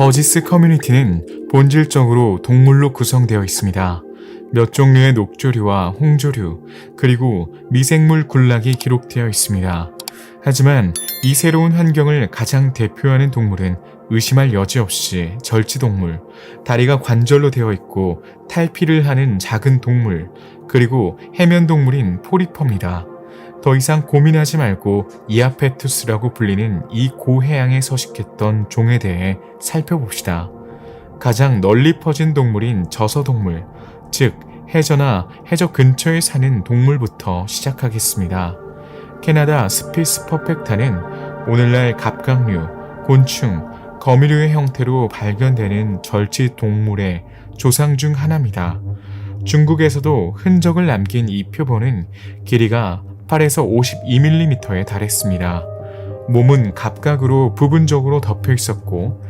버지스 커뮤니티는 본질적으로 동물로 구성되어 있습니다. 몇 종류의 녹조류와 홍조류, 그리고 미생물 군락이 기록되어 있습니다. 하지만 이 새로운 환경을 가장 대표하는 동물은 의심할 여지 없이 절지동물, 다리가 관절로 되어 있고 탈피를 하는 작은 동물, 그리고 해면동물인 포리퍼입니다. 더 이상 고민하지 말고 이아페투스라고 불리는 이 고해양에 서식했던 종에 대해 살펴봅시다. 가장 널리 퍼진 동물인 저서동물, 즉 해저나 해저 근처에 사는 동물부터 시작하겠습니다. 캐나다 스피스 퍼펙타는 오늘날 갑각류, 곤충, 거미류의 형태로 발견되는 절지 동물의 조상 중 하나입니다. 중국에서도 흔적을 남긴 이 표본은 길이가 8에서 52mm에 달했습니다. 몸은 갑각으로 부분적으로 덮여 있었고